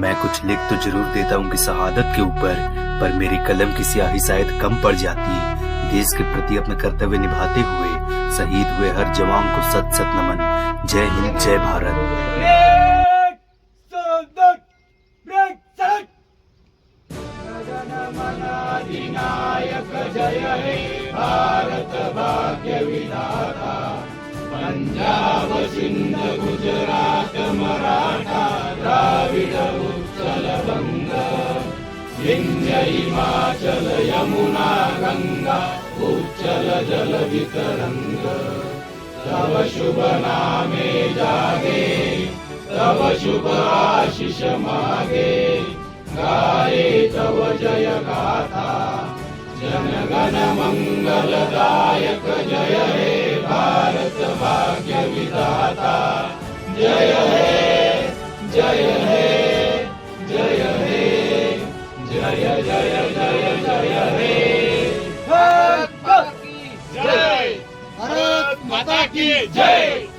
मैं कुछ लिख तो ज़रूर देता हूँ कि शहादत के ऊपर, पर मेरी कलम की स्याही शायद कम पड़ जाती देश के प्रति अपना कर्तव्य निभाते हुए, शहीद हुए हर जवान को सत सत नमन। जय हिंद, जय भारत। गंगा विंध्य यमुना गंगा उच्चल जल वितरंग तव शुभ नामे जागे तव शुभ आशिष मागे। गाये तव जय गाथा जनगण मंगलदायक जय हे भारत भाग्य विधाता जय हे जय भारत माता की जय।